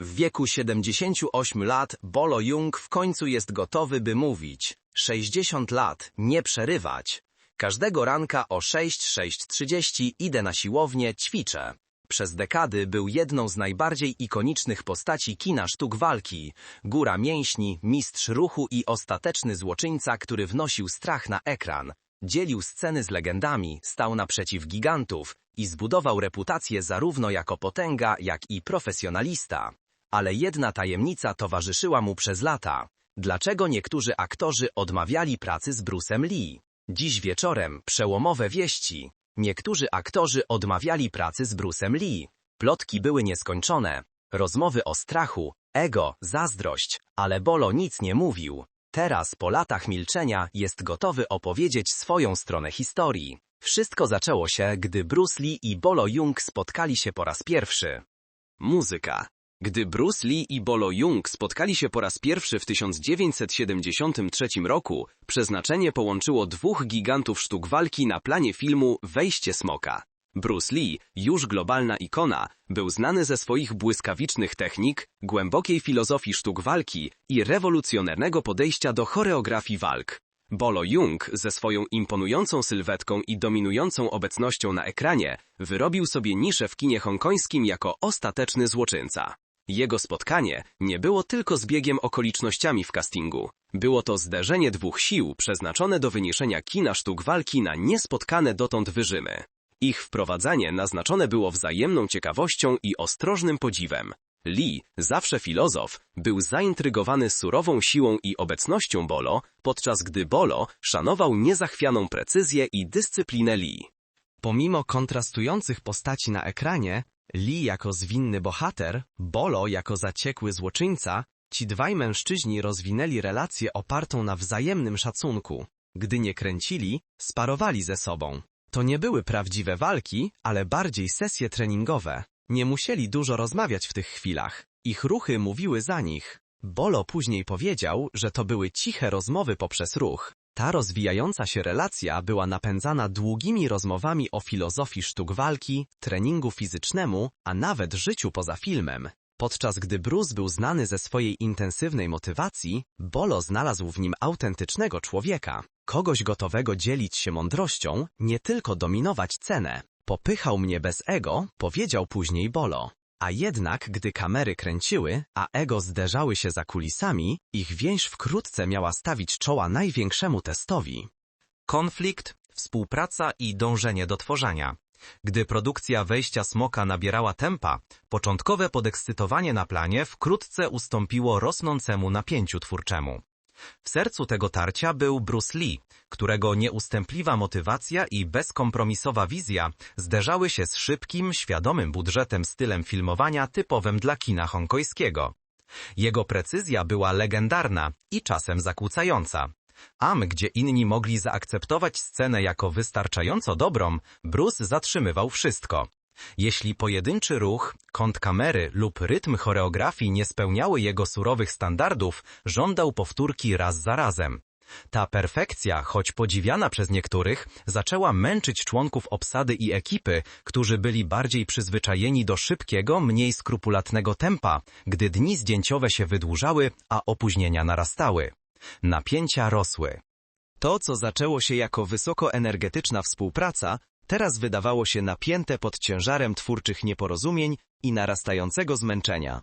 W wieku 78 lat Bolo Jung w końcu jest gotowy, by mówić. 60 lat, nie przerywać. Każdego ranka o 6-6.30 idę na siłownię, ćwiczę. Przez dekady był jedną z najbardziej ikonicznych postaci kina sztuk walki. Góra mięśni, mistrz ruchu i ostateczny złoczyńca, który wnosił strach na ekran. Dzielił sceny z legendami, stał naprzeciw gigantów i zbudował reputację zarówno jako potęga, jak i profesjonalista. Ale jedna tajemnica towarzyszyła mu przez lata. Dlaczego niektórzy aktorzy odmawiali pracy z Bruce'em Lee? Dziś wieczorem przełomowe wieści. Niektórzy aktorzy odmawiali pracy z Bruce'em Lee. Plotki były nieskończone. Rozmowy o strachu, ego, zazdrość, ale Bolo nic nie mówił. Teraz, po latach milczenia, jest gotowy opowiedzieć swoją stronę historii. Wszystko zaczęło się, gdy Bruce Lee i Bolo Jung spotkali się po raz pierwszy. Muzyka. Gdy Bruce Lee i Bolo Jung spotkali się po raz pierwszy w 1973 roku, przeznaczenie połączyło dwóch gigantów sztuk walki na planie filmu Wejście Smoka. Bruce Lee, już globalna ikona, był znany ze swoich błyskawicznych technik, głębokiej filozofii sztuk walki i rewolucjonarnego podejścia do choreografii walk. Bolo Jung ze swoją imponującą sylwetką i dominującą obecnością na ekranie wyrobił sobie niszę w kinie hongkońskim jako ostateczny złoczyńca. Jego spotkanie nie było tylko zbiegiem okolicznościami w castingu. Było to zderzenie dwóch sił przeznaczone do wyniesienia kina sztuk walki na niespotkane dotąd wyżymy. Ich wprowadzanie naznaczone było wzajemną ciekawością i ostrożnym podziwem. Lee, zawsze filozof, był zaintrygowany surową siłą i obecnością Bolo, podczas gdy Bolo szanował niezachwianą precyzję i dyscyplinę Lee. Pomimo kontrastujących postaci na ekranie, Lee jako zwinny bohater, Bolo jako zaciekły złoczyńca, ci dwaj mężczyźni rozwinęli relację opartą na wzajemnym szacunku. Gdy nie kręcili, sparowali ze sobą. To nie były prawdziwe walki, ale bardziej sesje treningowe. Nie musieli dużo rozmawiać w tych chwilach. Ich ruchy mówiły za nich. Bolo później powiedział, że to były ciche rozmowy poprzez ruch. Ta rozwijająca się relacja była napędzana długimi rozmowami o filozofii sztuk walki, treningu fizycznemu, a nawet życiu poza filmem. Podczas gdy Bruce był znany ze swojej intensywnej motywacji, Bolo znalazł w nim autentycznego człowieka, kogoś gotowego dzielić się mądrością, nie tylko dominować cenę. Popychał mnie bez ego, powiedział później Bolo. A jednak, gdy kamery kręciły, a ego zderzały się za kulisami, ich więź wkrótce miała stawić czoła największemu testowi. Konflikt, współpraca i dążenie do tworzenia. Gdy produkcja wejścia smoka nabierała tempa, początkowe podekscytowanie na planie wkrótce ustąpiło rosnącemu napięciu twórczemu. W sercu tego tarcia był Bruce Lee, którego nieustępliwa motywacja i bezkompromisowa wizja zderzały się z szybkim, świadomym budżetem stylem filmowania typowym dla kina hongkojskiego. Jego precyzja była legendarna i czasem zakłócająca. Am, gdzie inni mogli zaakceptować scenę jako wystarczająco dobrą, Bruce zatrzymywał wszystko. Jeśli pojedynczy ruch, kąt kamery lub rytm choreografii nie spełniały jego surowych standardów, żądał powtórki raz za razem. Ta perfekcja, choć podziwiana przez niektórych, zaczęła męczyć członków obsady i ekipy, którzy byli bardziej przyzwyczajeni do szybkiego, mniej skrupulatnego tempa, gdy dni zdjęciowe się wydłużały, a opóźnienia narastały. Napięcia rosły. To, co zaczęło się jako wysokoenergetyczna współpraca, teraz wydawało się napięte pod ciężarem twórczych nieporozumień i narastającego zmęczenia.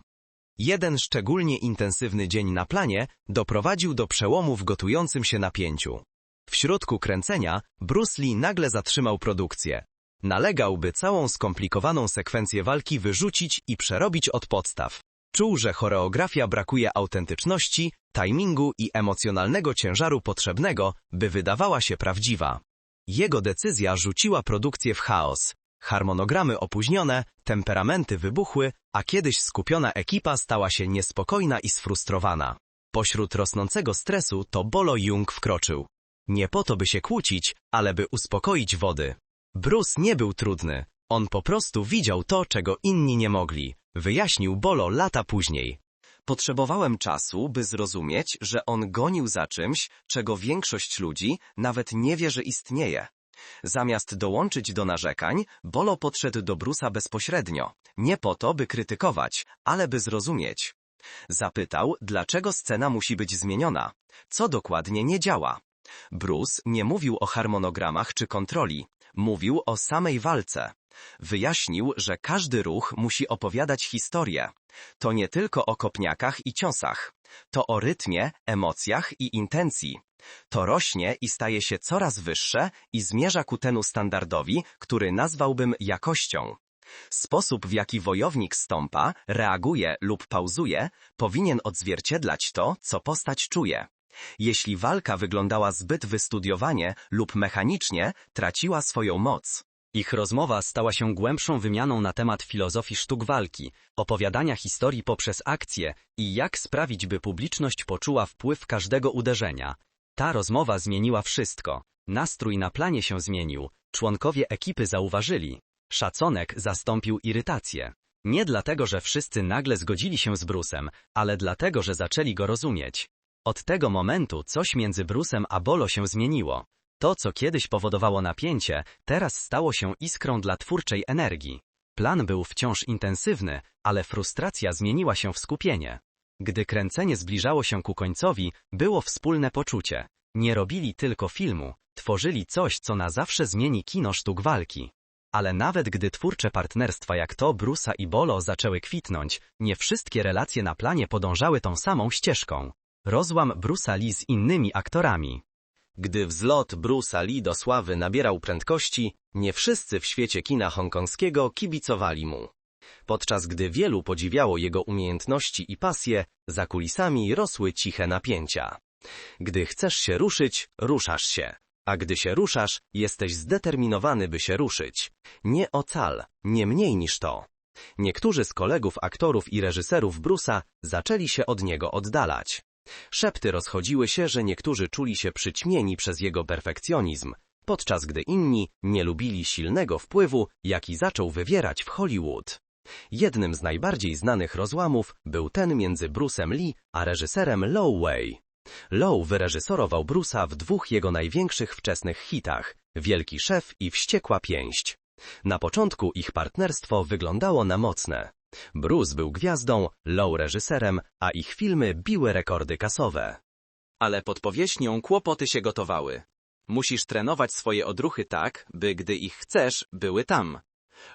Jeden szczególnie intensywny dzień na planie doprowadził do przełomu w gotującym się napięciu. W środku kręcenia Bruce Lee nagle zatrzymał produkcję. Nalegał, by całą skomplikowaną sekwencję walki wyrzucić i przerobić od podstaw. Czuł, że choreografia brakuje autentyczności, timingu i emocjonalnego ciężaru potrzebnego, by wydawała się prawdziwa. Jego decyzja rzuciła produkcję w chaos. Harmonogramy opóźnione, temperamenty wybuchły, a kiedyś skupiona ekipa stała się niespokojna i sfrustrowana. Pośród rosnącego stresu to Bolo Jung wkroczył. Nie po to, by się kłócić, ale by uspokoić wody. Bruce nie był trudny. On po prostu widział to, czego inni nie mogli. Wyjaśnił Bolo lata później. Potrzebowałem czasu, by zrozumieć, że on gonił za czymś, czego większość ludzi nawet nie wie, że istnieje. Zamiast dołączyć do narzekań, Bolo podszedł do Brusa bezpośrednio. Nie po to, by krytykować, ale by zrozumieć. Zapytał, dlaczego scena musi być zmieniona. Co dokładnie nie działa. Bruce nie mówił o harmonogramach czy kontroli. Mówił o samej walce. Wyjaśnił, że każdy ruch musi opowiadać historię. To nie tylko o kopniakach i ciosach. To o rytmie, emocjach i intencji. To rośnie i staje się coraz wyższe i zmierza ku temu standardowi, który nazwałbym jakością. Sposób, w jaki wojownik stąpa, reaguje lub pauzuje, powinien odzwierciedlać to, co postać czuje. Jeśli walka wyglądała zbyt wystudiowanie lub mechanicznie, traciła swoją moc. Ich rozmowa stała się głębszą wymianą na temat filozofii sztuk walki, opowiadania historii poprzez akcje i jak sprawić, by publiczność poczuła wpływ każdego uderzenia. Ta rozmowa zmieniła wszystko. Nastrój na planie się zmienił, członkowie ekipy zauważyli. Szacunek zastąpił irytację. Nie dlatego, że wszyscy nagle zgodzili się z Brusem, ale dlatego, że zaczęli go rozumieć. Od tego momentu coś między Brusem a Bolo się zmieniło. To, co kiedyś powodowało napięcie, teraz stało się iskrą dla twórczej energii. Plan był wciąż intensywny, ale frustracja zmieniła się w skupienie. Gdy kręcenie zbliżało się ku końcowi, było wspólne poczucie. Nie robili tylko filmu, tworzyli coś, co na zawsze zmieni kino sztuk walki. Ale nawet gdy twórcze partnerstwa jak to Brusa i Bolo zaczęły kwitnąć, nie wszystkie relacje na planie podążały tą samą ścieżką. Rozłam Brusa Lee z innymi aktorami. Gdy wzlot Bruce'a Lee do sławy nabierał prędkości, nie wszyscy w świecie kina hongkongskiego kibicowali mu. Podczas gdy wielu podziwiało jego umiejętności i pasję, za kulisami rosły ciche napięcia. Gdy chcesz się ruszyć, ruszasz się. A gdy się ruszasz, jesteś zdeterminowany, by się ruszyć. Nie ocal, nie mniej niż to. Niektórzy z kolegów aktorów i reżyserów Brusa zaczęli się od niego oddalać. Szepty rozchodziły się, że niektórzy czuli się przyćmieni przez jego perfekcjonizm, podczas gdy inni nie lubili silnego wpływu, jaki zaczął wywierać w Hollywood. Jednym z najbardziej znanych rozłamów był ten między Bruce'em Lee a reżyserem Low Way. Low wyreżyserował Bruce'a w dwóch jego największych wczesnych hitach, Wielki Szef i Wściekła Pięść. Na początku ich partnerstwo wyglądało na mocne. Bruce był gwiazdą, Low reżyserem, a ich filmy biły rekordy kasowe. Ale pod powierzchnią kłopoty się gotowały. Musisz trenować swoje odruchy tak, by gdy ich chcesz, były tam.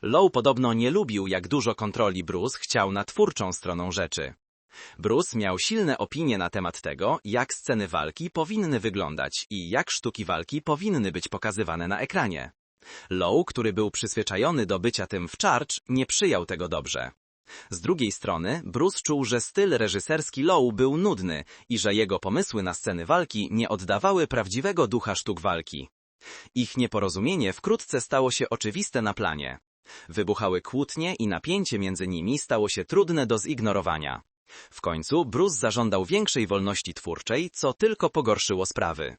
Low podobno nie lubił, jak dużo kontroli Bruce chciał nad twórczą stroną rzeczy. Bruce miał silne opinie na temat tego, jak sceny walki powinny wyglądać i jak sztuki walki powinny być pokazywane na ekranie. Low, który był przyzwyczajony do bycia tym w charge, nie przyjął tego dobrze. Z drugiej strony, Bruce czuł, że styl reżyserski Low był nudny i że jego pomysły na sceny walki nie oddawały prawdziwego ducha sztuk walki. Ich nieporozumienie wkrótce stało się oczywiste na planie. Wybuchały kłótnie i napięcie między nimi stało się trudne do zignorowania. W końcu Bruce zażądał większej wolności twórczej, co tylko pogorszyło sprawy.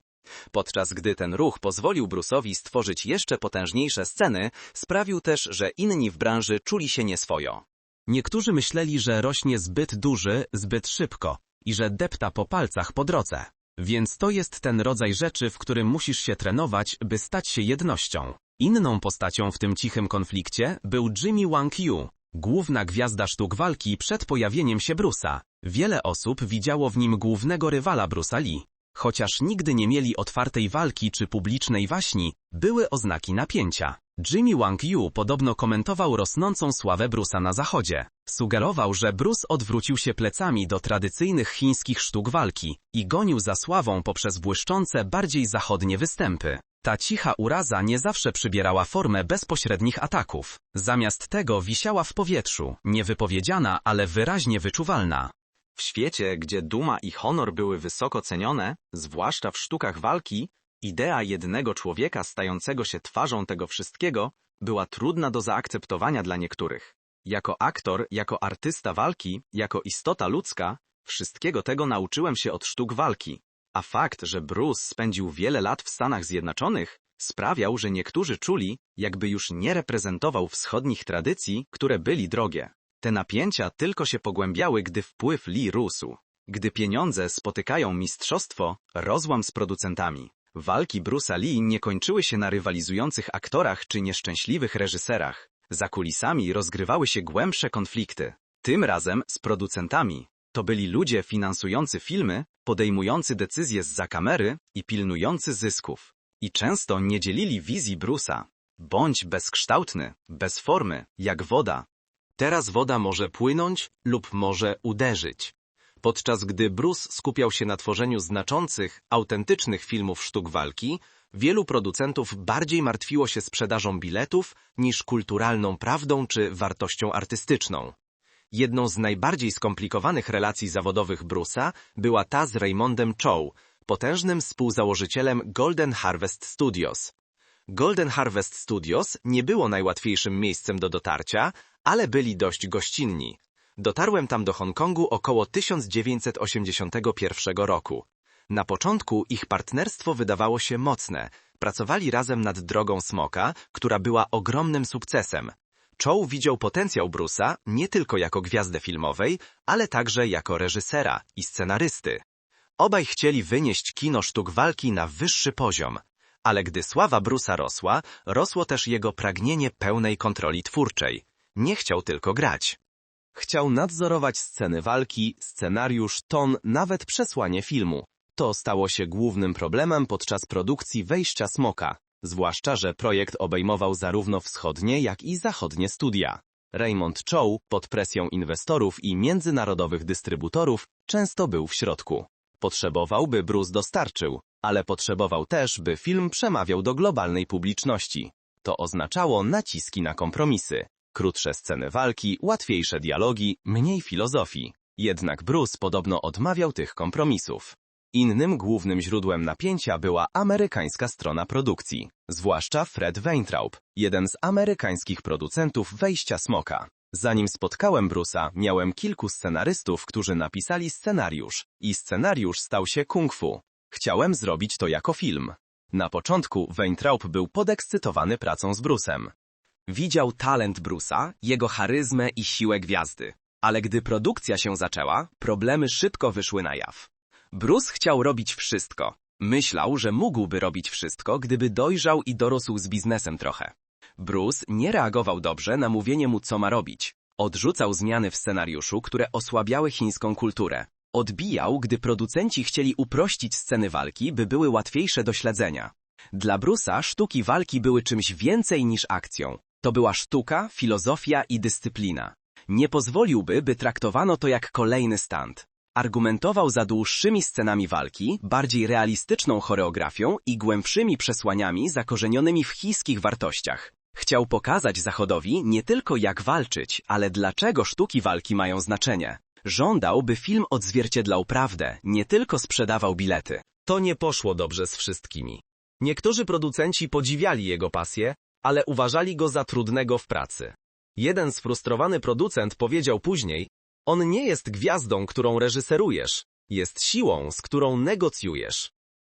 Podczas gdy ten ruch pozwolił Bruce'owi stworzyć jeszcze potężniejsze sceny, sprawił też, że inni w branży czuli się nieswojo. Niektórzy myśleli, że rośnie zbyt duży, zbyt szybko i że depta po palcach po drodze. Więc to jest ten rodzaj rzeczy, w którym musisz się trenować, by stać się jednością. Inną postacią w tym cichym konflikcie był Jimmy Wang Yu, główna gwiazda sztuk walki przed pojawieniem się Bruce'a. Wiele osób widziało w nim głównego rywala Bruce'a Lee. Chociaż nigdy nie mieli otwartej walki czy publicznej waśni, były oznaki napięcia. Jimmy Wang Yu podobno komentował rosnącą sławę Bruce'a na zachodzie. Sugerował, że Bruce odwrócił się plecami do tradycyjnych chińskich sztuk walki i gonił za sławą poprzez błyszczące, bardziej zachodnie występy. Ta cicha uraza nie zawsze przybierała formę bezpośrednich ataków. Zamiast tego wisiała w powietrzu, niewypowiedziana, ale wyraźnie wyczuwalna. W świecie, gdzie duma i honor były wysoko cenione, zwłaszcza w sztukach walki, idea jednego człowieka stającego się twarzą tego wszystkiego była trudna do zaakceptowania dla niektórych. Jako aktor, jako artysta walki, jako istota ludzka, wszystkiego tego nauczyłem się od sztuk walki. A fakt, że Bruce spędził wiele lat w Stanach Zjednoczonych, sprawiał, że niektórzy czuli, jakby już nie reprezentował wschodnich tradycji, które byli drogie. Te napięcia tylko się pogłębiały, gdy wpływ Lee rósł. Gdy pieniądze spotykają mistrzostwo, rozłam z producentami. Walki Bruce'a Lee nie kończyły się na rywalizujących aktorach czy nieszczęśliwych reżyserach. Za kulisami rozgrywały się głębsze konflikty. Tym razem z producentami. To byli ludzie finansujący filmy, podejmujący decyzje z za kamery i pilnujący zysków. I często nie dzielili wizji Bruce'a. Bądź bezkształtny, bez formy, jak woda. Teraz woda może płynąć lub może uderzyć. Podczas gdy Bruce skupiał się na tworzeniu znaczących, autentycznych filmów sztuk walki, wielu producentów bardziej martwiło się sprzedażą biletów niż kulturalną prawdą czy wartością artystyczną. Jedną z najbardziej skomplikowanych relacji zawodowych Bruce'a była ta z Raymondem Chow, potężnym współzałożycielem Golden Harvest Studios. Golden Harvest Studios nie było najłatwiejszym miejscem do dotarcia, ale byli dość gościnni. Dotarłem tam do Hongkongu około 1981 roku. Na początku ich partnerstwo wydawało się mocne. Pracowali razem nad Drogą Smoka, która była ogromnym sukcesem. Chow widział potencjał Bruce'a nie tylko jako gwiazdę filmowej, ale także jako reżysera i scenarysty. Obaj chcieli wynieść kino sztuk walki na wyższy poziom. Ale gdy sława Bruce'a rosła, rosło też jego pragnienie pełnej kontroli twórczej. Nie chciał tylko grać. Chciał nadzorować sceny walki, scenariusz, ton, nawet przesłanie filmu. To stało się głównym problemem podczas produkcji Wejścia Smoka, zwłaszcza, że projekt obejmował zarówno wschodnie, jak i zachodnie studia. Raymond Chow, pod presją inwestorów i międzynarodowych dystrybutorów, często był w środku. Potrzebował, by Bruce dostarczył, ale potrzebował też, by film przemawiał do globalnej publiczności. To oznaczało naciski na kompromisy. Krótsze sceny walki, łatwiejsze dialogi, mniej filozofii. Jednak Bruce podobno odmawiał tych kompromisów. Innym głównym źródłem napięcia była amerykańska strona produkcji, zwłaszcza Fred Weintraub, jeden z amerykańskich producentów Wejścia Smoka. Zanim spotkałem Bruce'a, miałem kilku scenarystów, którzy napisali scenariusz i scenariusz stał się kung fu. Chciałem zrobić to jako film. Na początku Weintraub był podekscytowany pracą z Bruce'em. Widział talent Bruce'a, jego charyzmę i siłę gwiazdy. Ale gdy produkcja się zaczęła, problemy szybko wyszły na jaw. Bruce chciał robić wszystko. Myślał, że mógłby robić wszystko, gdyby dojrzał i dorósł z biznesem trochę. Bruce nie reagował dobrze na mówienie mu, co ma robić. Odrzucał zmiany w scenariuszu, które osłabiały chińską kulturę. Odbijał, gdy producenci chcieli uprościć sceny walki, by były łatwiejsze do śledzenia. Dla Bruce'a sztuki walki były czymś więcej niż akcją. To była sztuka, filozofia i dyscyplina. Nie pozwoliłby, by traktowano to jak kolejny stand. Argumentował za dłuższymi scenami walki, bardziej realistyczną choreografią i głębszymi przesłaniami zakorzenionymi w chińskich wartościach. Chciał pokazać Zachodowi nie tylko jak walczyć, ale dlaczego sztuki walki mają znaczenie. Żądał, by film odzwierciedlał prawdę, nie tylko sprzedawał bilety. To nie poszło dobrze z wszystkimi. Niektórzy producenci podziwiali jego pasję, ale uważali go za trudnego w pracy. Jeden sfrustrowany producent powiedział później, on nie jest gwiazdą, którą reżyserujesz, jest siłą, z którą negocjujesz.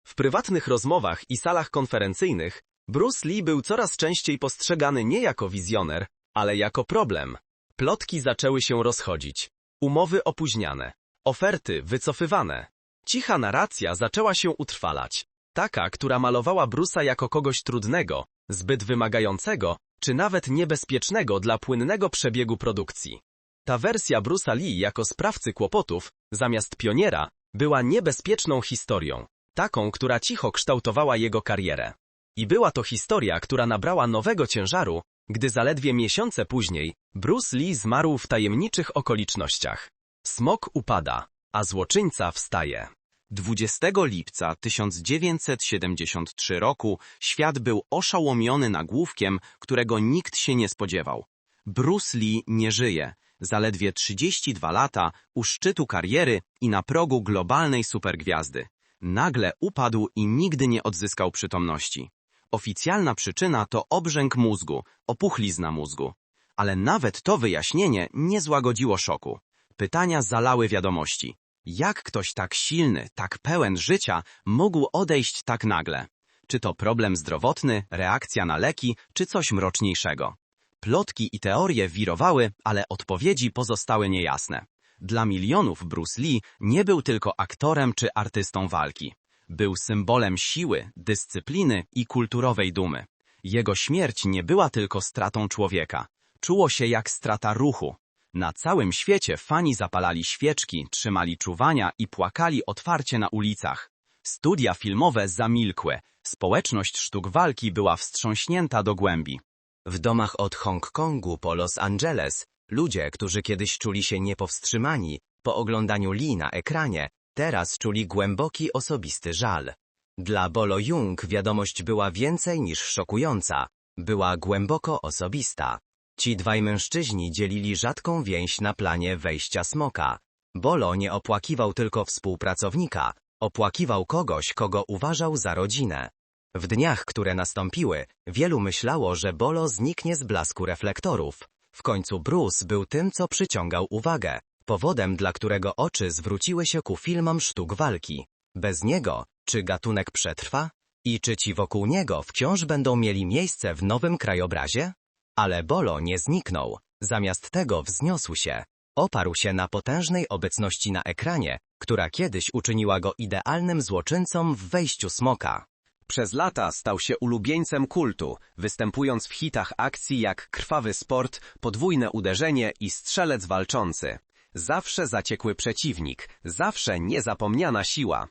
W prywatnych rozmowach i salach konferencyjnych Bruce Lee był coraz częściej postrzegany nie jako wizjoner, ale jako problem. Plotki zaczęły się rozchodzić, umowy opóźniane, oferty wycofywane. Cicha narracja zaczęła się utrwalać, taka, która malowała Bruce'a jako kogoś trudnego, zbyt wymagającego, czy nawet niebezpiecznego dla płynnego przebiegu produkcji. Ta wersja Bruce'a Lee jako sprawcy kłopotów, zamiast pioniera, była niebezpieczną historią, taką, która cicho kształtowała jego karierę. I była to historia, która nabrała nowego ciężaru, gdy zaledwie miesiące później Bruce Lee zmarł w tajemniczych okolicznościach. Smok upada, a złoczyńca wstaje. 20 lipca 1973 roku świat był oszałomiony nagłówkiem, którego nikt się nie spodziewał. Bruce Lee nie żyje. Zaledwie 32 lata, u szczytu kariery i na progu globalnej supergwiazdy. Nagle upadł i nigdy nie odzyskał przytomności. Oficjalna przyczyna to obrzęk mózgu, opuchlizna mózgu. Ale nawet to wyjaśnienie nie złagodziło szoku. Pytania zalały wiadomości. Jak ktoś tak silny, tak pełen życia mógł odejść tak nagle? Czy to problem zdrowotny, reakcja na leki, czy coś mroczniejszego? Plotki i teorie wirowały, ale odpowiedzi pozostały niejasne. Dla milionów Bruce Lee nie był tylko aktorem czy artystą walki. Był symbolem siły, dyscypliny i kulturowej dumy. Jego śmierć nie była tylko stratą człowieka. Czuło się jak strata ruchu. Na całym świecie fani zapalali świeczki, trzymali czuwania i płakali otwarcie na ulicach. Studia filmowe zamilkłe. Społeczność sztuk walki była wstrząśnięta do głębi. W domach od Hongkongu po Los Angeles ludzie, którzy kiedyś czuli się niepowstrzymani po oglądaniu Lee na ekranie, teraz czuli głęboki osobisty żal. Dla Bolo Jung wiadomość była więcej niż szokująca. Była głęboko osobista. Ci dwaj mężczyźni dzielili rzadką więź na planie wejścia smoka. Bolo nie opłakiwał tylko współpracownika, opłakiwał kogoś, kogo uważał za rodzinę. W dniach, które nastąpiły, wielu myślało, że Bolo zniknie z blasku reflektorów. W końcu Bruce był tym, co przyciągał uwagę, powodem, dla którego oczy zwróciły się ku filmom sztuk walki. Bez niego, czy gatunek przetrwa? I czy ci wokół niego wciąż będą mieli miejsce w nowym krajobrazie? Ale Bolo nie zniknął. Zamiast tego wzniosł się. Oparł się na potężnej obecności na ekranie, która kiedyś uczyniła go idealnym złoczyńcą w wejściu smoka. Przez lata stał się ulubieńcem kultu, występując w hitach akcji jak Krwawy Sport, Podwójne Uderzenie i Strzelec Walczący. Zawsze zaciekły przeciwnik, zawsze niezapomniana siła.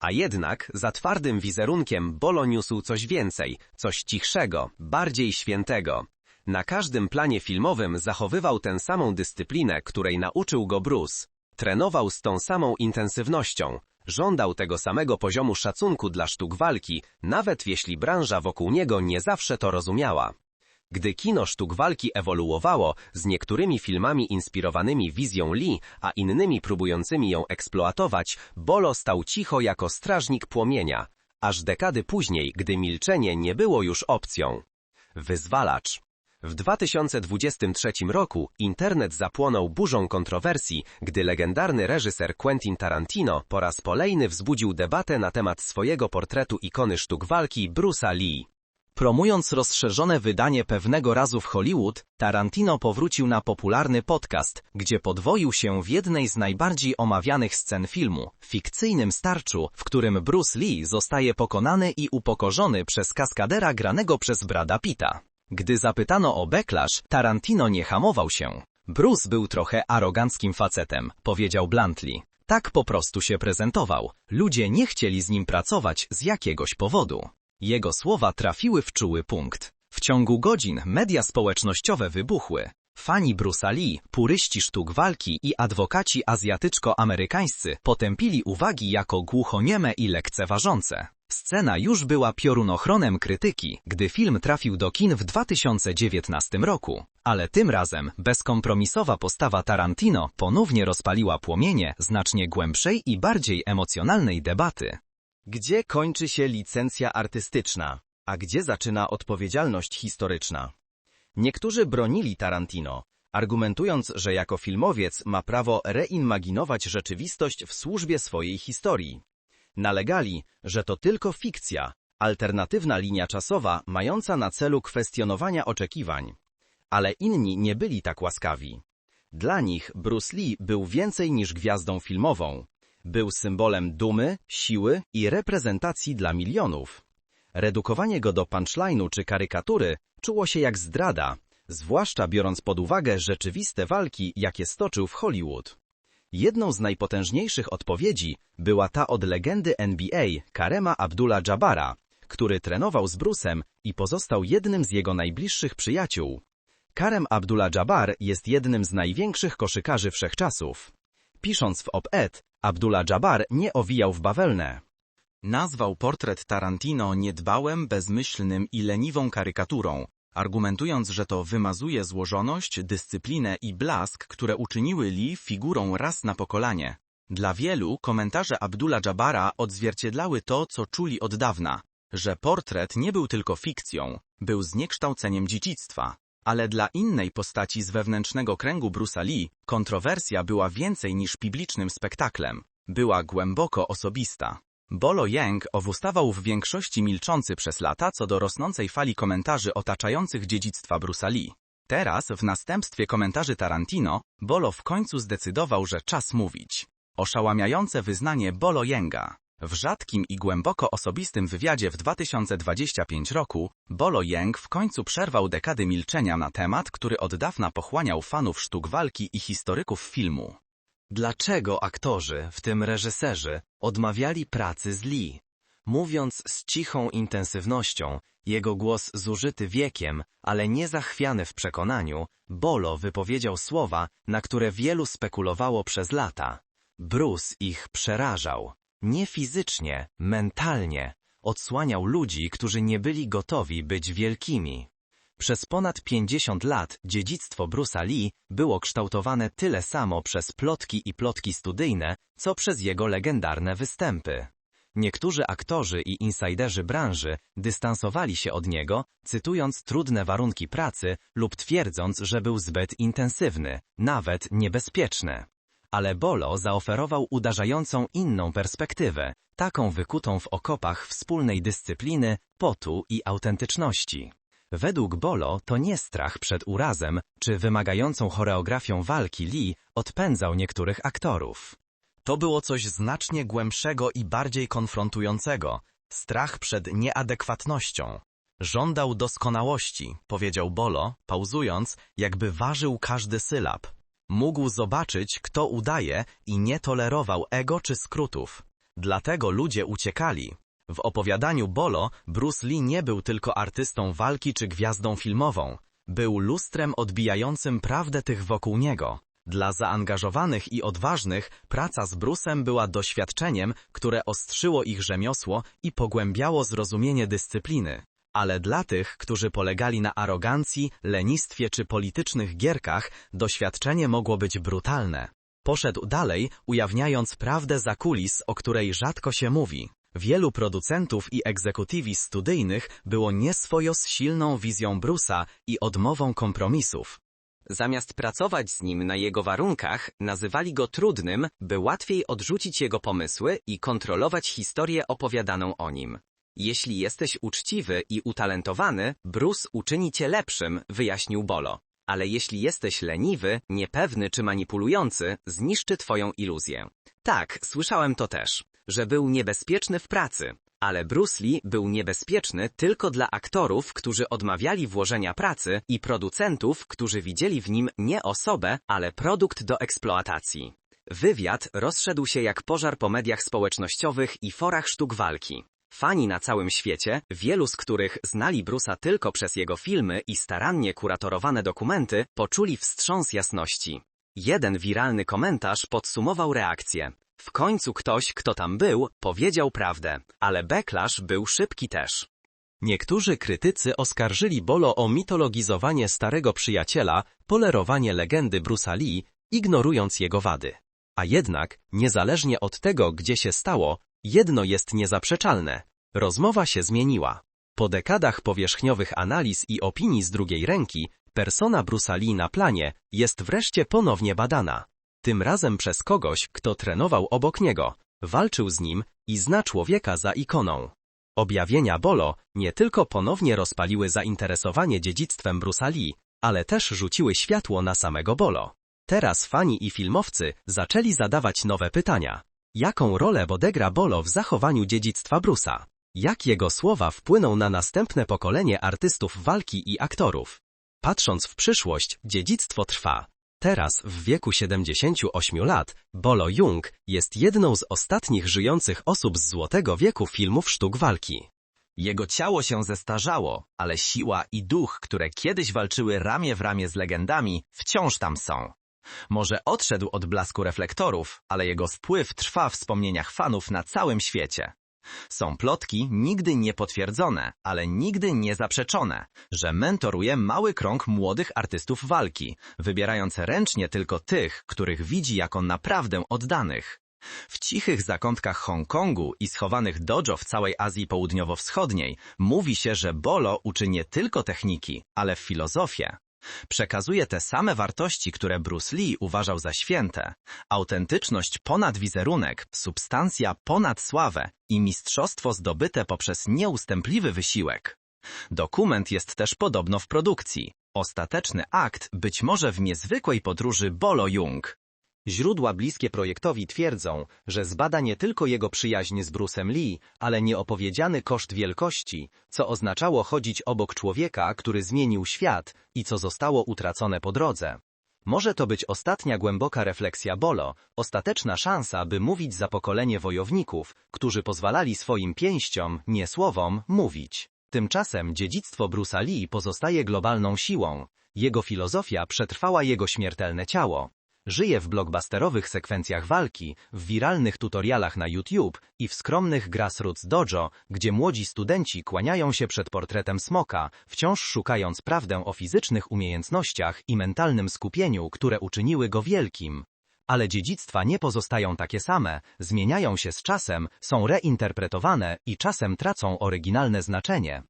A jednak za twardym wizerunkiem Bolo niósł coś więcej, coś cichszego, bardziej świętego. Na każdym planie filmowym zachowywał tę samą dyscyplinę, której nauczył go Bruce. Trenował z tą samą intensywnością. Żądał tego samego poziomu szacunku dla sztuk walki, nawet jeśli branża wokół niego nie zawsze to rozumiała. Gdy kino sztuk walki ewoluowało, z niektórymi filmami inspirowanymi wizją Lee, a innymi próbującymi ją eksploatować, Bolo stał cicho jako strażnik płomienia, aż dekady później, gdy milczenie nie było już opcją. Wyzwalacz. W 2023 roku internet zapłonął burzą kontrowersji, gdy legendarny reżyser Quentin Tarantino po raz kolejny wzbudził debatę na temat swojego portretu ikony sztuk walki Bruce'a Lee. Promując rozszerzone wydanie pewnego razu w Hollywood, Tarantino powrócił na popularny podcast, gdzie podwoił się w jednej z najbardziej omawianych scen filmu, fikcyjnym starczu, w którym Bruce Lee zostaje pokonany i upokorzony przez kaskadera granego przez Brada Pitta. Gdy zapytano o backlash, Tarantino nie hamował się. Bruce był trochę aroganckim facetem, powiedział Bluntly. Tak po prostu się prezentował. Ludzie nie chcieli z nim pracować z jakiegoś powodu. Jego słowa trafiły w czuły punkt. W ciągu godzin media społecznościowe wybuchły. Fani Bruce'a Lee, puryści sztuk walki i adwokaci azjatyczko-amerykańscy potępili uwagi jako głuchonieme i lekceważące. Scena już była piorunochronem krytyki, gdy film trafił do kin w 2019 roku. Ale tym razem bezkompromisowa postawa Tarantino ponownie rozpaliła płomienie znacznie głębszej i bardziej emocjonalnej debaty. Gdzie kończy się licencja artystyczna, a gdzie zaczyna odpowiedzialność historyczna? Niektórzy bronili Tarantino, argumentując, że jako filmowiec ma prawo reimaginować rzeczywistość w służbie swojej historii. Nalegali, że to tylko fikcja, alternatywna linia czasowa mająca na celu kwestionowania oczekiwań. Ale inni nie byli tak łaskawi. Dla nich Bruce Lee był więcej niż gwiazdą filmową. Był symbolem dumy, siły i reprezentacji dla milionów. Redukowanie go do punchline'u czy karykatury czuło się jak zdrada, zwłaszcza biorąc pod uwagę rzeczywiste walki, jakie stoczył w Hollywood. Jedną z najpotężniejszych odpowiedzi była ta od legendy NBA Karema Abdullah-Jabara, który trenował z Bruce'em i pozostał jednym z jego najbliższych przyjaciół. Karem Abdullah-Jabbar jest jednym z największych koszykarzy wszechczasów. Pisząc w op-ed, Abdullah-Jabbar nie owijał w bawełnę. Nazwał portret Tarantino niedbałym, bezmyślnym i leniwą karykaturą, argumentując, że to wymazuje złożoność, dyscyplinę i blask, które uczyniły Lee figurą raz na pokolenie. Dla wielu komentarze Abdullah Jabara odzwierciedlały to, co czuli od dawna, że portret nie był tylko fikcją, był zniekształceniem dziedzictwa. Ale dla innej postaci z wewnętrznego kręgu Bruce'a Lee kontrowersja była więcej niż publicznym spektaklem. Była głęboko osobista. Bolo Yang owustawał w większości milczący przez lata co do rosnącej fali komentarzy otaczających dziedzictwa Bruce'a. Teraz, w następstwie komentarzy Tarantino, Bolo w końcu zdecydował, że czas mówić. Oszałamiające wyznanie Bolo Yanga. W rzadkim i głęboko osobistym wywiadzie w 2025 roku Bolo Yang w końcu przerwał dekady milczenia na temat, który od dawna pochłaniał fanów sztuk walki i historyków filmu. Dlaczego aktorzy, w tym reżyserzy, odmawiali pracy z Lee? Mówiąc z cichą intensywnością, jego głos zużyty wiekiem, ale nie zachwiany w przekonaniu, Bolo wypowiedział słowa, na które wielu spekulowało przez lata. Bruce ich przerażał. Nie fizycznie, mentalnie. Odsłaniał ludzi, którzy nie byli gotowi być wielkimi. Przez ponad 50 lat dziedzictwo Bruce'a Lee było kształtowane tyle samo przez plotki i plotki studyjne, co przez jego legendarne występy. Niektórzy aktorzy i insajderzy branży dystansowali się od niego, cytując trudne warunki pracy lub twierdząc, że był zbyt intensywny, nawet niebezpieczny. Ale Bolo zaoferował uderzającą inną perspektywę, taką wykutą w okopach wspólnej dyscypliny, potu i autentyczności. Według Bolo to nie strach przed urazem czy wymagającą choreografią walki Lee odpędzał niektórych aktorów. To było coś znacznie głębszego i bardziej konfrontującego. Strach przed nieadekwatnością. Żądał doskonałości, powiedział Bolo, pauzując, jakby ważył każdy sylab. Mógł zobaczyć, kto udaje i nie tolerował ego czy skrótów. Dlatego ludzie uciekali. W opowiadaniu Bolo Bruce Lee nie był tylko artystą walki czy gwiazdą filmową. Był lustrem odbijającym prawdę tych wokół niego. Dla zaangażowanych i odważnych praca z Brusem była doświadczeniem, które ostrzyło ich rzemiosło i pogłębiało zrozumienie dyscypliny. Ale dla tych, którzy polegali na arogancji, lenistwie czy politycznych gierkach, doświadczenie mogło być brutalne. Poszedł dalej, ujawniając prawdę za kulis, o której rzadko się mówi. Wielu producentów i egzekutivi studyjnych było nieswojo z silną wizją Brusa i odmową kompromisów. Zamiast pracować z nim na jego warunkach, nazywali go trudnym, by łatwiej odrzucić jego pomysły i kontrolować historię opowiadaną o nim. Jeśli jesteś uczciwy i utalentowany, Bruce uczyni cię lepszym, wyjaśnił Bolo. Ale jeśli jesteś leniwy, niepewny czy manipulujący, zniszczy twoją iluzję. Tak, słyszałem to też, że był niebezpieczny w pracy, ale Bruce Lee był niebezpieczny tylko dla aktorów, którzy odmawiali włożenia pracy i producentów, którzy widzieli w nim nie osobę, ale produkt do eksploatacji. Wywiad rozszedł się jak pożar po mediach społecznościowych i forach sztuk walki. Fani na całym świecie, wielu z których znali Bruce'a tylko przez jego filmy i starannie kuratorowane dokumenty, poczuli wstrząs jasności. Jeden wiralny komentarz podsumował reakcję. W końcu ktoś, kto tam był, powiedział prawdę, ale backlash był szybki też. Niektórzy krytycy oskarżyli Bolo o mitologizowanie starego przyjaciela, polerowanie legendy Bruce'a Lee, ignorując jego wady. A jednak, niezależnie od tego, gdzie się stało, jedno jest niezaprzeczalne. Rozmowa się zmieniła. Po dekadach powierzchniowych analiz i opinii z drugiej ręki, persona Bruce'a Lee na planie jest wreszcie ponownie badana. Tym razem przez kogoś, kto trenował obok niego, walczył z nim i zna człowieka za ikoną. Objawienia Bolo nie tylko ponownie rozpaliły zainteresowanie dziedzictwem Bruce'a Lee, ale też rzuciły światło na samego Bolo. Teraz fani i filmowcy zaczęli zadawać nowe pytania. Jaką rolę odegra Bolo w zachowaniu dziedzictwa Bruce'a? Jak jego słowa wpłyną na następne pokolenie artystów walki i aktorów? Patrząc w przyszłość, dziedzictwo trwa. Teraz, w wieku 78 lat, Bolo Jung jest jedną z ostatnich żyjących osób z złotego wieku filmów sztuk walki. Jego ciało się zestarzało, ale siła i duch, które kiedyś walczyły ramię w ramię z legendami, wciąż tam są. Może odszedł od blasku reflektorów, ale jego wpływ trwa w wspomnieniach fanów na całym świecie. Są plotki nigdy nie potwierdzone, ale nigdy nie zaprzeczone, że mentoruje mały krąg młodych artystów walki, wybierając ręcznie tylko tych, których widzi jako naprawdę oddanych. W cichych zakątkach Hongkongu i schowanych dojo w całej Azji Południowo-Wschodniej mówi się, że Bolo uczy nie tylko techniki, ale filozofię. Przekazuje te same wartości, które Bruce Lee uważał za święte. Autentyczność ponad wizerunek, substancja ponad sławę i mistrzostwo zdobyte poprzez nieustępliwy wysiłek. Dokument jest też podobno w produkcji. Ostateczny akt być może w niezwykłej podróży Bolo Jung. Źródła bliskie projektowi twierdzą, że zbada nie tylko jego przyjaźń z Bruce'em Lee, ale nieopowiedziany koszt wielkości, co oznaczało chodzić obok człowieka, który zmienił świat i co zostało utracone po drodze. Może to być ostatnia głęboka refleksja Bolo, ostateczna szansa, by mówić za pokolenie wojowników, którzy pozwalali swoim pięściom, nie słowom, mówić. Tymczasem dziedzictwo Bruce'a Lee pozostaje globalną siłą. Jego filozofia przetrwała jego śmiertelne ciało. Żyje w blockbusterowych sekwencjach walki, w wiralnych tutorialach na YouTube i w skromnych grassroots dojo, gdzie młodzi studenci kłaniają się przed portretem smoka, wciąż szukając prawdę o fizycznych umiejętnościach i mentalnym skupieniu, które uczyniły go wielkim. Ale dziedzictwa nie pozostają takie same, zmieniają się z czasem, są reinterpretowane i czasem tracą oryginalne znaczenie.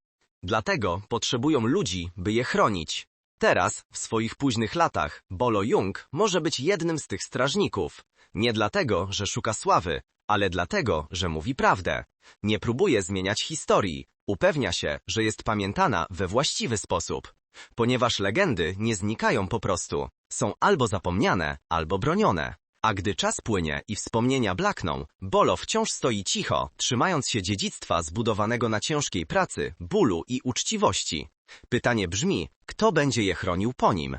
Dlatego potrzebują ludzi, by je chronić. Teraz, w swoich późnych latach, Bolo Jung może być jednym z tych strażników. Nie dlatego, że szuka sławy, ale dlatego, że mówi prawdę. Nie próbuje zmieniać historii, upewnia się, że jest pamiętana we właściwy sposób. Ponieważ legendy nie znikają po prostu, są albo zapomniane, albo bronione. A gdy czas płynie i wspomnienia blakną, Bolo wciąż stoi cicho, trzymając się dziedzictwa zbudowanego na ciężkiej pracy, bólu i uczciwości. Pytanie brzmi, kto będzie je chronił po nim?